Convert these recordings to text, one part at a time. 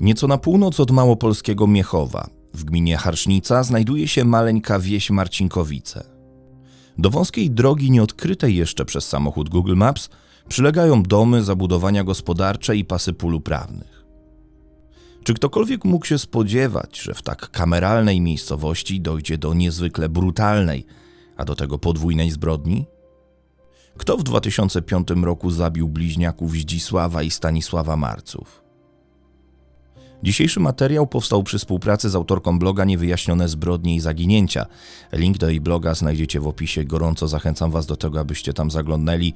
Nieco na północ od małopolskiego Miechowa, w gminie Harsznica, znajduje się maleńka wieś Marcinkowice. Do wąskiej drogi nieodkrytej jeszcze przez samochód Google Maps przylegają domy, zabudowania gospodarcze i pasy pól uprawnych. Czy ktokolwiek mógł się spodziewać, że w tak kameralnej miejscowości dojdzie do niezwykle brutalnej, a do tego podwójnej zbrodni? Kto w 2005 roku zabił bliźniaków Zdzisława i Stanisława Marców? Dzisiejszy materiał powstał przy współpracy z autorką bloga Niewyjaśnione zbrodnie i zaginięcia. Link do jej bloga znajdziecie w opisie. Gorąco zachęcam Was do tego, abyście tam zaglądnęli,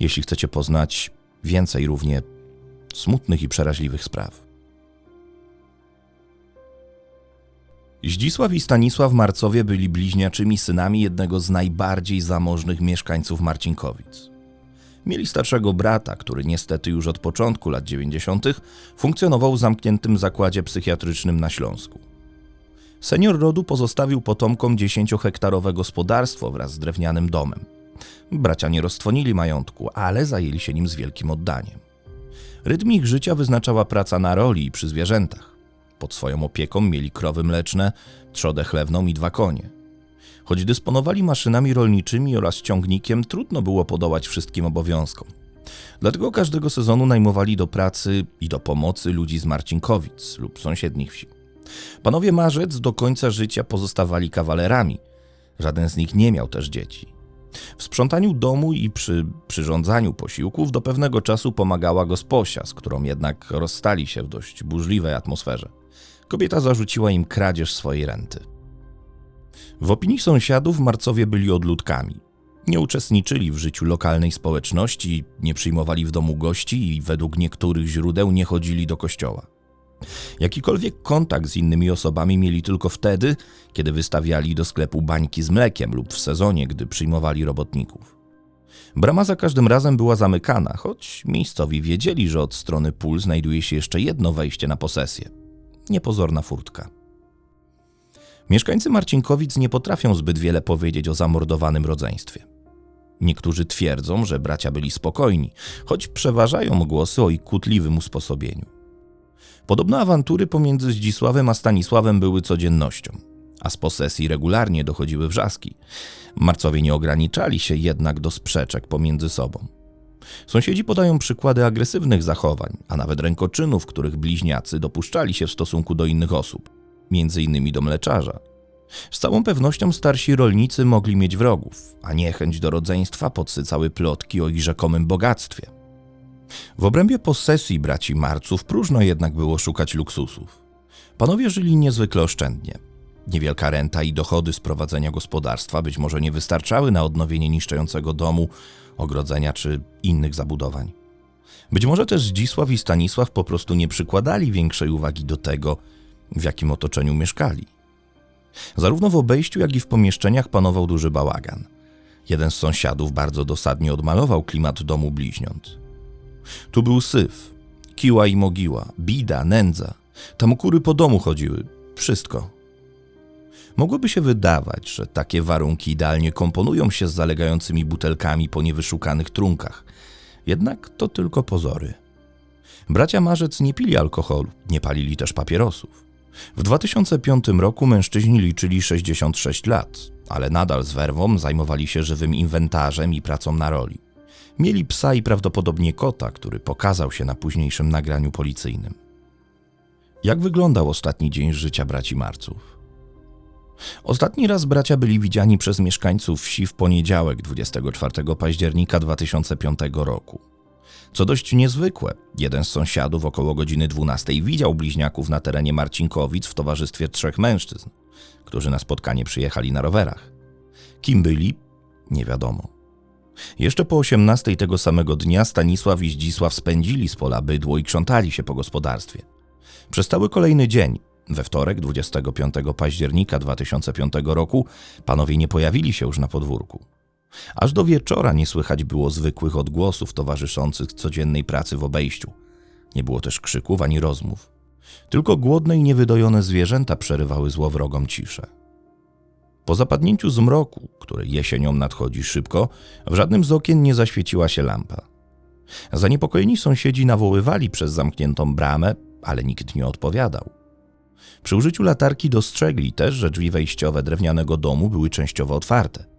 jeśli chcecie poznać więcej równie smutnych i przeraźliwych spraw. Zdzisław i Stanisław Marcowie byli bliźniaczymi synami jednego z najbardziej zamożnych mieszkańców Marcinkowic. Mieli starszego brata, który niestety już od początku lat 90. funkcjonował w zamkniętym zakładzie psychiatrycznym na Śląsku. Senior rodu pozostawił potomkom 10-hektarowe gospodarstwo wraz z drewnianym domem. Bracia nie roztwonili majątku, ale zajęli się nim z wielkim oddaniem. Rytm ich życia wyznaczała praca na roli i przy zwierzętach. Pod swoją opieką mieli krowy mleczne, trzodę chlewną i dwa konie. Choć dysponowali maszynami rolniczymi oraz ciągnikiem, trudno było podołać wszystkim obowiązkom. Dlatego każdego sezonu najmowali do pracy i do pomocy ludzi z Marcinkowic lub sąsiednich wsi. Panowie Marzec do końca życia pozostawali kawalerami. Żaden z nich nie miał też dzieci. W sprzątaniu domu i przy przyrządzaniu posiłków do pewnego czasu pomagała gosposia, z którą jednak rozstali się w dość burzliwej atmosferze. Kobieta zarzuciła im kradzież swojej renty. W opinii sąsiadów Marcowie byli odludkami. Nie uczestniczyli w życiu lokalnej społeczności, nie przyjmowali w domu gości i według niektórych źródeł nie chodzili do kościoła. Jakikolwiek kontakt z innymi osobami mieli tylko wtedy, kiedy wystawiali do sklepu bańki z mlekiem lub w sezonie, gdy przyjmowali robotników. Brama za każdym razem była zamykana, choć miejscowi wiedzieli, że od strony pól znajduje się jeszcze jedno wejście na posesję niepozorna furtka. Mieszkańcy Marcinkowic nie potrafią zbyt wiele powiedzieć o zamordowanym rodzeństwie. Niektórzy twierdzą, że bracia byli spokojni, choć przeważają głosy o ich kłótliwym usposobieniu. Podobno awantury pomiędzy Zdzisławem a Stanisławem były codziennością, a z posesji regularnie dochodziły wrzaski. Marcowie nie ograniczali się jednak do sprzeczek pomiędzy sobą. Sąsiedzi podają przykłady agresywnych zachowań, a nawet rękoczynów, których bliźniacy dopuszczali się w stosunku do innych osób, innymi do mleczarza. Z całą pewnością starsi rolnicy mogli mieć wrogów, a niechęć do rodzeństwa podsycały plotki o ich rzekomym bogactwie. W obrębie posesji braci Marców próżno jednak było szukać luksusów. Panowie żyli niezwykle oszczędnie. Niewielka renta i dochody z prowadzenia gospodarstwa być może nie wystarczały na odnowienie niszczącego domu, ogrodzenia czy innych zabudowań. Być może też Zdzisław i Stanisław po prostu nie przykładali większej uwagi do tego, w jakim otoczeniu mieszkali. Zarówno w obejściu, jak i w pomieszczeniach panował duży bałagan. Jeden z sąsiadów bardzo dosadnie odmalował klimat domu bliźniąt. Tu był syf, kiła i mogiła, bida, nędza. Tam kury po domu chodziły. Wszystko. Mogłoby się wydawać, że takie warunki idealnie komponują się z zalegającymi butelkami po niewyszukanych trunkach. Jednak to tylko pozory. Bracia Marzec nie pili alkoholu, nie palili też papierosów. W 2005 roku mężczyźni liczyli 66 lat, ale nadal z werwą zajmowali się żywym inwentarzem i pracą na roli. Mieli psa i prawdopodobnie kota, który pokazał się na późniejszym nagraniu policyjnym. Jak wyglądał ostatni dzień życia braci Marców? Ostatni raz bracia byli widziani przez mieszkańców wsi w poniedziałek 24 października 2005 roku. Co dość niezwykłe, jeden z sąsiadów około godziny 12 widział bliźniaków na terenie Marcinkowic w towarzystwie trzech mężczyzn, którzy na spotkanie przyjechali na rowerach. Kim byli? Nie wiadomo. Jeszcze po 18 tego samego dnia Stanisław i Zdzisław spędzili z pola bydło i krzątali się po gospodarstwie. Przez cały kolejny dzień we wtorek, 25 października 2005 roku, panowie nie pojawili się już na podwórku. Aż do wieczora nie słychać było zwykłych odgłosów towarzyszących codziennej pracy w obejściu. Nie było też krzyków ani rozmów. Tylko głodne i niewydojone zwierzęta przerywały złowrogą ciszę. Po zapadnięciu zmroku, który jesienią nadchodzi szybko, w żadnym z okien nie zaświeciła się lampa. Zaniepokojeni sąsiedzi nawoływali przez zamkniętą bramę, ale nikt nie odpowiadał. Przy użyciu latarki dostrzegli też, że drzwi wejściowe drewnianego domu były częściowo otwarte.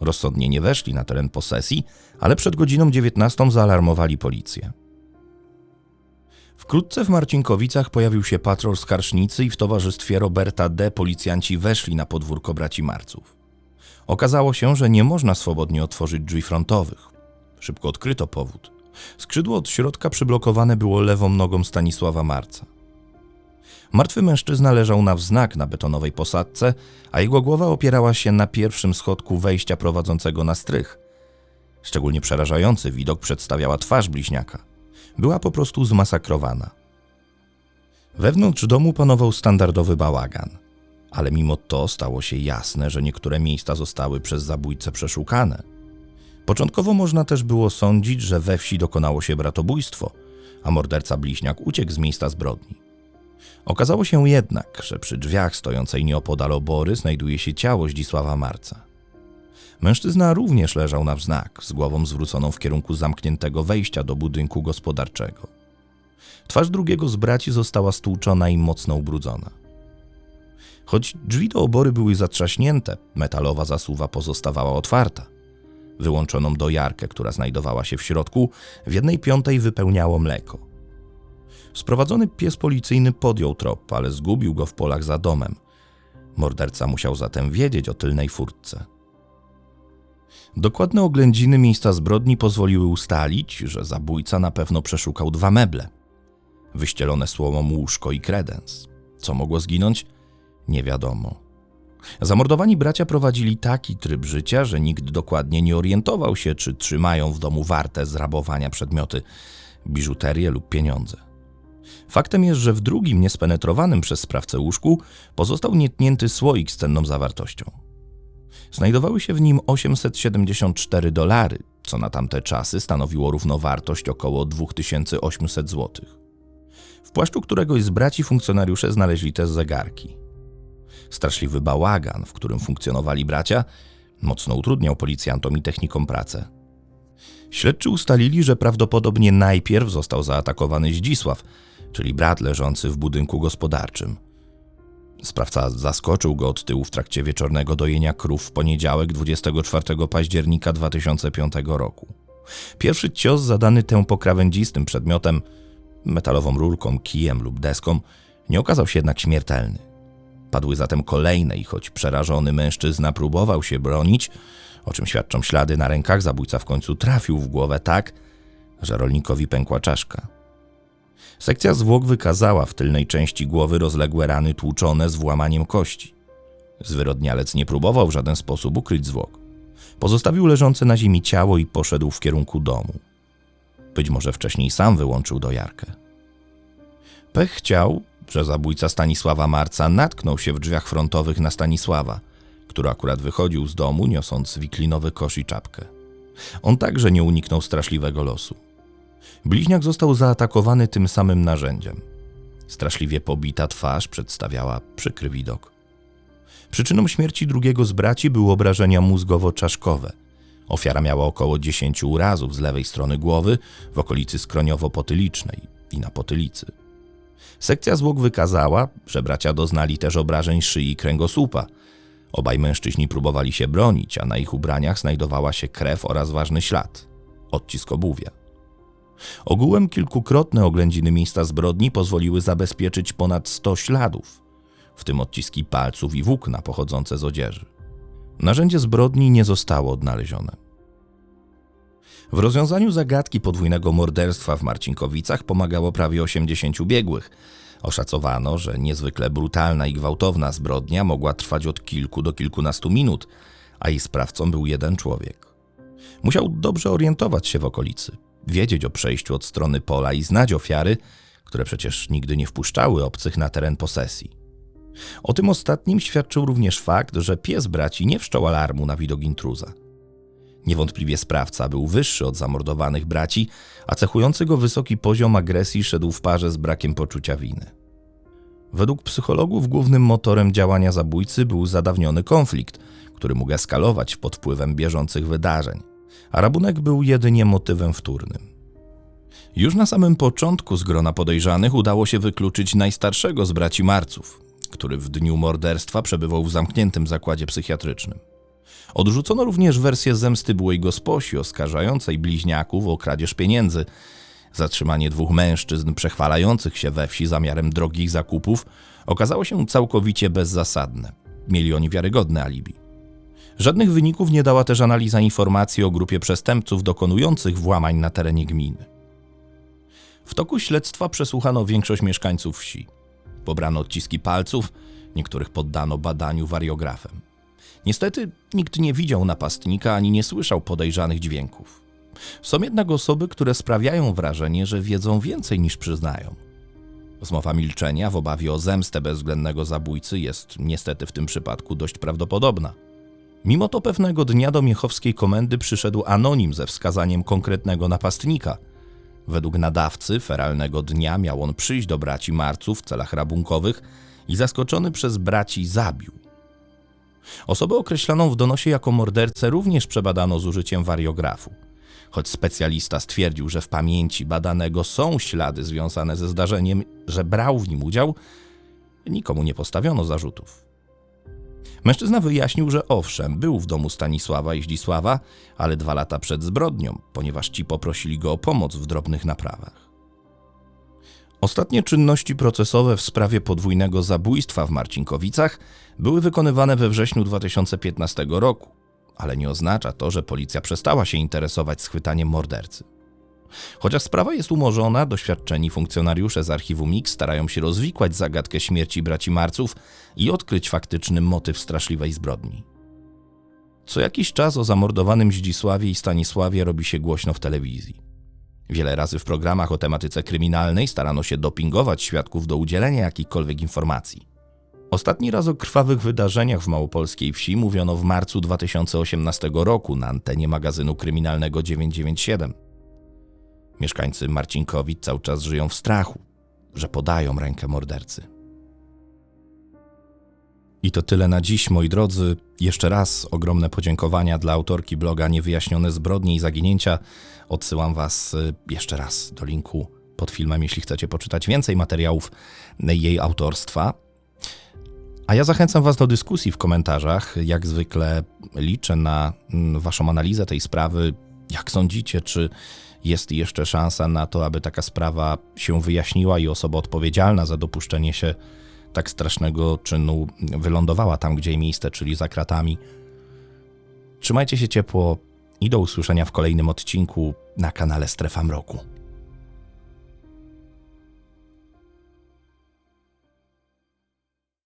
Rozsądnie nie weszli na teren posesji, ale przed godziną 19 zaalarmowali policję. Wkrótce w Marcinkowicach pojawił się patrol z Karsznicy i w towarzystwie Roberta D. policjanci weszli na podwórko braci Marców. Okazało się, że nie można swobodnie otworzyć drzwi frontowych. Szybko odkryto powód. Skrzydło od środka przyblokowane było lewą nogą Stanisława Marca. Martwy mężczyzna leżał na wznak na betonowej posadce, a jego głowa opierała się na pierwszym schodku wejścia prowadzącego na strych. Szczególnie przerażający widok przedstawiała twarz bliźniaka. Była po prostu zmasakrowana. Wewnątrz domu panował standardowy bałagan, ale mimo to stało się jasne, że niektóre miejsca zostały przez zabójcę przeszukane. Początkowo można też było sądzić, że we wsi dokonało się bratobójstwo, a morderca bliźniak uciekł z miejsca zbrodni. Okazało się jednak, że przy drzwiach stojącej nieopodal obory znajduje się ciało Zdzisława Marca. Mężczyzna również leżał na wznak, z głową zwróconą w kierunku zamkniętego wejścia do budynku gospodarczego. Twarz drugiego z braci została stłuczona i mocno ubrudzona. Choć drzwi do obory były zatrzaśnięte, metalowa zasuwa pozostawała otwarta. Wyłączoną dojarkę, która znajdowała się w środku, w jednej piątej wypełniało mleko. Sprowadzony pies policyjny podjął trop, ale zgubił go w polach za domem. Morderca musiał zatem wiedzieć o tylnej furtce. Dokładne oględziny miejsca zbrodni pozwoliły ustalić, że zabójca na pewno przeszukał dwa meble. Wyścielone słomą łóżko i kredens. Co mogło zginąć? Nie wiadomo. Zamordowani bracia prowadzili taki tryb życia, że nikt dokładnie nie orientował się, czy trzymają w domu warte zrabowania przedmioty, biżuterię lub pieniądze. Faktem jest, że w drugim niespenetrowanym przez sprawcę łóżku pozostał nietnięty słoik z cenną zawartością. Znajdowały się w nim 874 dolary, co na tamte czasy stanowiło równowartość około 2800 zł. W płaszczu któregoś z braci funkcjonariusze znaleźli też zegarki. Straszliwy bałagan, w którym funkcjonowali bracia, mocno utrudniał policjantom i technikom pracę. Śledczy ustalili, że prawdopodobnie najpierw został zaatakowany Zdzisław, czyli brat leżący w budynku gospodarczym. Sprawca zaskoczył go od tyłu w trakcie wieczornego dojenia krów w poniedziałek 24 października 2005 roku. Pierwszy cios zadany tę pokrawędzistym przedmiotem, metalową rurką, kijem lub deską, nie okazał się jednak śmiertelny. Padły zatem kolejne i choć przerażony mężczyzna próbował się bronić, o czym świadczą ślady na rękach, zabójca w końcu trafił w głowę tak, że rolnikowi pękła czaszka. Sekcja zwłok wykazała w tylnej części głowy rozległe rany tłuczone z włamaniem kości. Zwyrodnialec nie próbował w żaden sposób ukryć zwłok. Pozostawił leżące na ziemi ciało i poszedł w kierunku domu. Być może wcześniej sam wyłączył dojarkę. Pech chciał, że zabójca Stanisława Marca natknął się w drzwiach frontowych na Stanisława, który akurat wychodził z domu niosąc wiklinowy kosz i czapkę. On także nie uniknął straszliwego losu. Bliźniak został zaatakowany tym samym narzędziem. Straszliwie pobita twarz przedstawiała przykry widok. Przyczyną śmierci drugiego z braci były obrażenia mózgowo-czaszkowe. Ofiara miała około 10 urazów z lewej strony głowy, w okolicy skroniowo-potylicznej i na potylicy. Sekcja zwłok wykazała, że bracia doznali też obrażeń szyi i kręgosłupa. Obaj mężczyźni próbowali się bronić, a na ich ubraniach znajdowała się krew oraz ważny ślad odcisk obuwia. Ogółem kilkukrotne oględziny miejsca zbrodni pozwoliły zabezpieczyć ponad 100 śladów, w tym odciski palców i włókna pochodzące z odzieży. Narzędzie zbrodni nie zostało odnalezione. W rozwiązaniu zagadki podwójnego morderstwa w Marcinkowicach pomagało prawie 80 biegłych. Oszacowano, że niezwykle brutalna i gwałtowna zbrodnia mogła trwać od kilku do kilkunastu minut, a jej sprawcą był jeden człowiek. Musiał dobrze orientować się w okolicy, wiedzieć o przejściu od strony pola i znać ofiary, które przecież nigdy nie wpuszczały obcych na teren posesji. O tym ostatnim świadczył również fakt, że pies braci nie wszczął alarmu na widok intruza. Niewątpliwie sprawca był wyższy od zamordowanych braci, a cechujący go wysoki poziom agresji szedł w parze z brakiem poczucia winy. Według psychologów głównym motorem działania zabójcy był zadawniony konflikt, który mógł eskalować pod wpływem bieżących wydarzeń a rabunek był jedynie motywem wtórnym. Już na samym początku z grona podejrzanych udało się wykluczyć najstarszego z braci Marców, który w dniu morderstwa przebywał w zamkniętym zakładzie psychiatrycznym. Odrzucono również wersję zemsty byłej gosposi oskarżającej bliźniaków o kradzież pieniędzy. Zatrzymanie dwóch mężczyzn przechwalających się we wsi zamiarem drogich zakupów okazało się całkowicie bezzasadne. Mieli oni wiarygodne alibi. Żadnych wyników nie dała też analiza informacji o grupie przestępców dokonujących włamań na terenie gminy. W toku śledztwa przesłuchano większość mieszkańców wsi. Pobrano odciski palców, niektórych poddano badaniu wariografem. Niestety nikt nie widział napastnika ani nie słyszał podejrzanych dźwięków. Są jednak osoby, które sprawiają wrażenie, że wiedzą więcej niż przyznają. Zmowa milczenia w obawie o zemstę bezwzględnego zabójcy jest niestety w tym przypadku dość prawdopodobna. Mimo to pewnego dnia do miechowskiej komendy przyszedł anonim ze wskazaniem konkretnego napastnika. Według nadawcy feralnego dnia miał on przyjść do braci Marców w celach rabunkowych i zaskoczony przez braci zabił. Osobę określoną w donosie jako mordercę również przebadano z użyciem wariografu. Choć specjalista stwierdził, że w pamięci badanego są ślady związane ze zdarzeniem, że brał w nim udział, nikomu nie postawiono zarzutów. Mężczyzna wyjaśnił, że owszem, był w domu Stanisława i Zdzisława, ale dwa lata przed zbrodnią, ponieważ ci poprosili go o pomoc w drobnych naprawach. Ostatnie czynności procesowe w sprawie podwójnego zabójstwa w Marcinkowicach były wykonywane we wrześniu 2015 roku, ale nie oznacza to, że policja przestała się interesować schwytaniem mordercy. Chociaż sprawa jest umorzona, doświadczeni funkcjonariusze z archiwum Mix starają się rozwikłać zagadkę śmierci braci Marców i odkryć faktyczny motyw straszliwej zbrodni. Co jakiś czas o zamordowanym Zdzisławie i Stanisławie robi się głośno w telewizji. Wiele razy w programach o tematyce kryminalnej starano się dopingować świadków do udzielenia jakichkolwiek informacji. Ostatni raz o krwawych wydarzeniach w małopolskiej wsi mówiono w marcu 2018 roku na antenie magazynu kryminalnego 997. Mieszkańcy Marcinkowic cały czas żyją w strachu, że podają rękę mordercy. I to tyle na dziś, moi drodzy. Jeszcze raz ogromne podziękowania dla autorki bloga Niewyjaśnione zbrodnie i zaginięcia. Odsyłam Was y, jeszcze raz do linku pod filmem, jeśli chcecie poczytać więcej materiałów jej autorstwa. A ja zachęcam Was do dyskusji w komentarzach. Jak zwykle liczę na mm, Waszą analizę tej sprawy. Jak sądzicie, czy jest jeszcze szansa na to, aby taka sprawa się wyjaśniła i osoba odpowiedzialna za dopuszczenie się tak strasznego czynu wylądowała tam, gdzie jej miejsce, czyli za kratami. Trzymajcie się ciepło i do usłyszenia w kolejnym odcinku na kanale Strefa Mroku.